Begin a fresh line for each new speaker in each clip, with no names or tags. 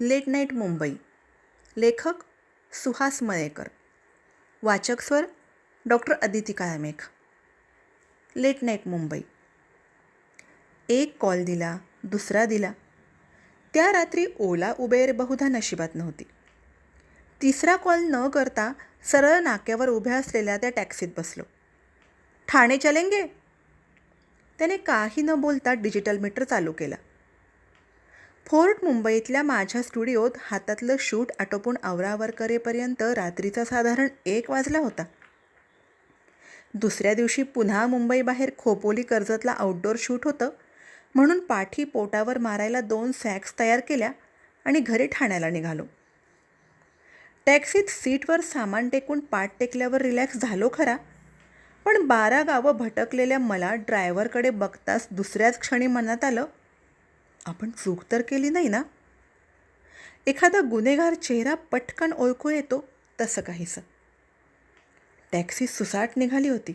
Late night Mumbai. लेखक सुहास मयेकर वाचक स्वर doctor Aditi Kalmegh late night Mumbai. एक कॉल दिला दुसरा दिला. त्या रात्री ओला उबेर बहुधा नशिबात नव्हती. तिसरा कॉल न करता सरळ नाक्यावर उभ्या असलेल्या त्या टॅक्सीत बसलो. ठाणे चलेंगे? त्याने काही न बोलता डिजिटल मीटर चालू केला. फोर्ट मुंबईतल्या माझ्या स्टुडिओत हातातलं शूट आटोपून आवरावर करेपर्यंत रात्रीचा साधारण एक वाजला होता. दुसऱ्या दिवशी पुन्हा मुंबईबाहेर खोपोली कर्जतला आउटडोअर शूट होतं म्हणून पाठी पोटावर मारायला दोन सॅक्स तयार केल्या आणि घरी ठाण्याला निघालो. टॅक्सीत सीटवर सामान टेकून पाठ टेकल्यावर रिलॅक्स झालो खरा पण बारा गावं भटकलेल्या मला ड्रायव्हरकडे बघताच दुसऱ्याच क्षणी मनात आलं आपण चूक तर केली नाही ना? एखादा गुन्हेगार चेहरा पटकन ओळखू येतो तसं काहीसं. टॅक्सी सुसाट निघाली होती.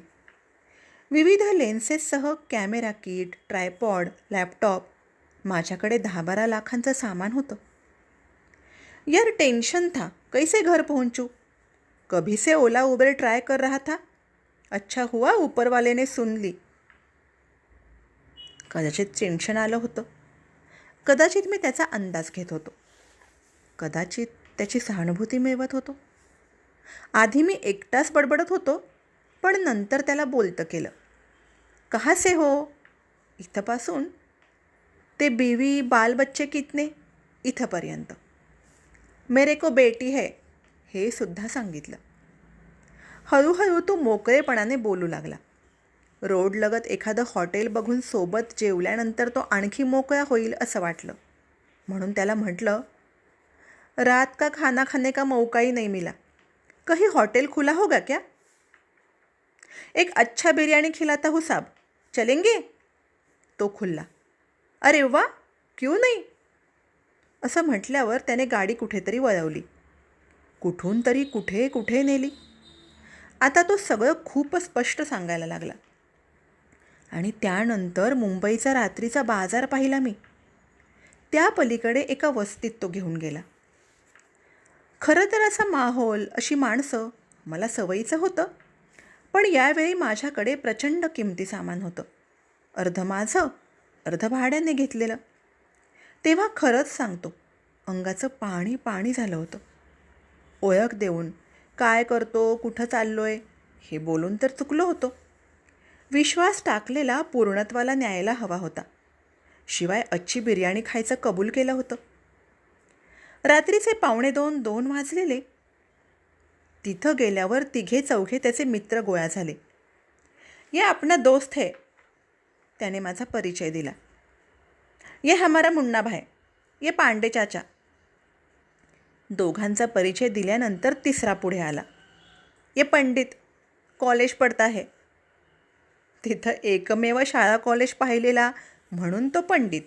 विविध लेन्सेससह कॅमेरा किट ट्रायपॉड लॅपटॉप माझ्याकडे दहा बारा लाखांचं सामान होतं. यार टेंशन था कैसे घर पहुंचू? कभी से ओला उबेर ट्राय कर रहा था? अच्छा हुआ ऊपरवाल्याने सुनली कदाचित टेन्शन आलं होतं. कदाचित मी त्याचा अंदाज घेत होतो. कदाचित त्याची सहानुभूती मिळवत होतो. आधी मी एकटाच बडबडत होतो पण नंतर त्याला बोलतं केलं. कहासे हो? इथंपासून? ते बीवी बाल बच्चे कितने? इथंपर्यंत. मेरे को बेटी है हे सुद्धा सांगितलं. हळूहळू तो मोकळेपणाने बोलू लागला. रोडलगत एखादं हॉटेल बघून सोबत जेवल्यानंतर तो आणखी मोकळा होईल असं वाटलं. म्हणून त्याला म्हटलं रात का खाना खाने का मौका ही नहीं मिला. कहीं होटल खुला होगा क्या? एक अच्छा बिरयानी खिलाता हूँ साहब. चलेंगे? तो खुल्ला. अरे वा क्यों नाही? असं म्हटल्यावर त्याने गाडी कुठेतरी वळवली. कुठून तरी कुठे कुठे नेली. आता तो सगळं खूप स्पष्ट सांगायला लागला. आणि त्यानंतर मुंबईचा रात्रीचा बाजार पाहिला मी. त्या पलीकडे एका वस्तीत तो घेऊन गेला. खरं तर असा माहोल अशी माणसं मला सवयीचं होतं. पण यावेळी माझ्याकडे प्रचंड किमती सामान होतं. अर्धं माझं अर्धं भाड्याने घेतलेलं. तेव्हा खरंच सांगतो अंगाचं पाणी पाणी झालं होतं. ओळख देऊन काय करतो कुठं चाललो आहे हे बोलून तर चुकलो होतो. विश्वास टाकलेला पूर्णत्वाला न्यायला हवा होता. शिवाय अच्छी बिर्याणी खायचं कबूल केलं होतं. रात्रीचे पावणे दोन दोन वाजलेले. तिथं गेल्यावर तिघे चौघे त्याचे मित्र गोळा झाले. ये अपना दोस्त है त्याने माझा परिचय दिला. ये हमारा मुन्ना भाय ये पांडे चाचा. दोघांचा परिचय दिल्यानंतर तिसरा पुढे आला. ये पंडित कॉलेज पडता है तिथं एकमेव शाळा कॉलेज पाहिलेला म्हणून तो पंडित.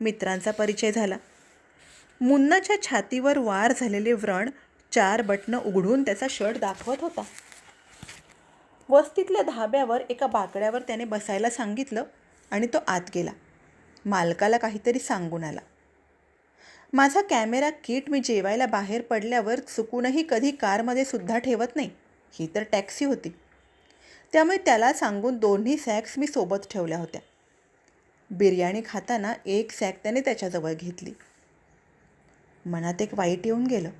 मित्रांचा परिचय झाला. मुन्नाच्या छातीवर वार झालेले व्रण चार बटणं उघडून त्याचा शर्ट दाखवत होता. वस्तीतल्या धाब्यावर एका बाकड्यावर त्याने बसायला सांगितलं आणि तो आत गेला. मालकाला काहीतरी सांगून आला. माझा कॅमेरा किट मी जेवायला बाहेर पडल्यावर चुकूनही कधी कारमध्ये सुद्धा ठेवत नाही. ही तर टॅक्सी होती. त्यामुळे त्याला सांगून दोन्ही सॅक्स मी सोबत ठेवल्या होत्या. बिर्याणी खाताना एक सॅक त्याने त्याच्याजवळ घेतली. मनात एक वाईट येऊन गेलं.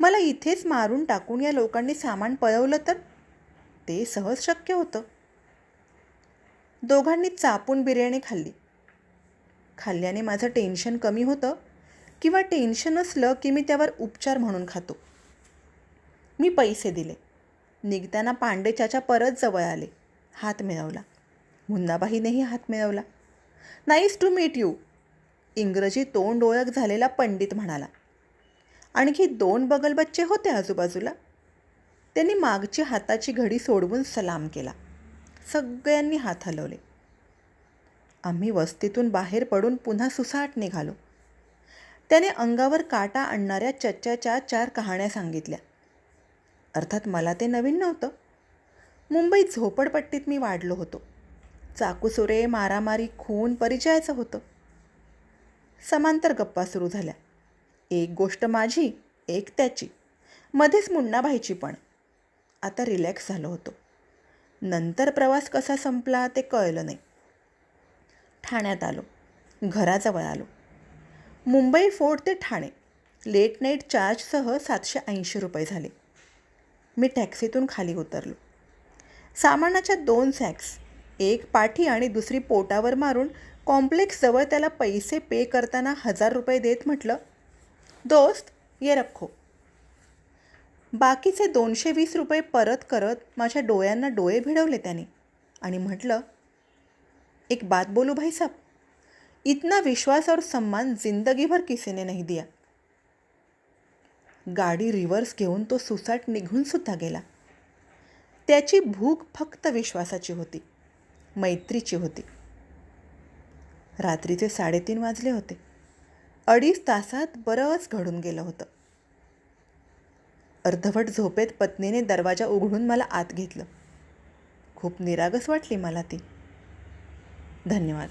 मला इथेच मारून टाकून या लोकांनी सामान पळवलं तर? ते सहज शक्य होतं. दोघांनी चापून बिर्याणी खाल्ली. खाल्ल्याने माझं टेन्शन कमी होतं किंवा टेन्शन असलं की मी त्यावर उपचार म्हणून खातो. मी पैसे दिले. निघताना पांडेच्याच्या परत जवळ आले. हात मिळवला. मुन्नाबाईनेही हात मिळवला. Nice to meet you. इंग्रजी तोंड ओळख झालेला पंडित म्हणाला. आणखी दोन बगलबच्चे होते आजूबाजूला. त्यांनी मागची हाताची घडी सोडवून सलाम केला. सगळ्यांनी हात हलवले. आम्ही वस्तीतून बाहेर पडून पुन्हा सुसाट निघालो. त्याने अंगावर काटा आणणाऱ्या चच्च्याच्या चार कहाण्या सांगितल्या. अर्थात मला ते नवीन नव्हतं. मुंबईत झोपडपट्टीत मी वाढलो होतो. चाकूसुरे मारामारी खून परिचयाचं होतं. समांतर गप्पा सुरू झाल्या. एक गोष्ट माझी एक त्याची. मध्येच मुन्नाभाईची पण. आता रिलॅक्स झालो होतो. नंतर प्रवास कसा संपला ते कळलं नाही. ठाण्यात आलो. घराजवळ आलो. मुंबई फोर्ट ते ठाणे. लेट नाईट चार्जसह सातशे ऐंशी रुपये झाले. मी टॅक्सीतून खाली उतरलो. सामानाच्या दोन सॅक्स एक पाठी आणि दुसरी पोटावर मारून कॉम्प्लेक्सजवळ त्याला पैसे पे करताना हजार रुपये देत म्हटलं दोस्त ये रखो. बाकीचे दोनशे वीस रुपये परत करत माझ्या डोळ्यांना डोळे भिडवले त्याने आणि म्हटलं एक बात बोलू भाई साहब इतना विश्वास और सम्मान जिंदगी भर किसी ने नहीं दिया. गाडी रिव्हर्स घेऊन तो सुसाट निघूनसुद्धा गेला. त्याची भूक फक्त विश्वासाची होती मैत्रीची होती. रात्रीचे साडेतीन वाजले होते. अडीच तासात बरंच घडून गेलं होतं. अर्धवट झोपेत पत्नीने दरवाजा उघडून मला आत घेतलं. खूप निरागस वाटली मला ती. धन्यवाद.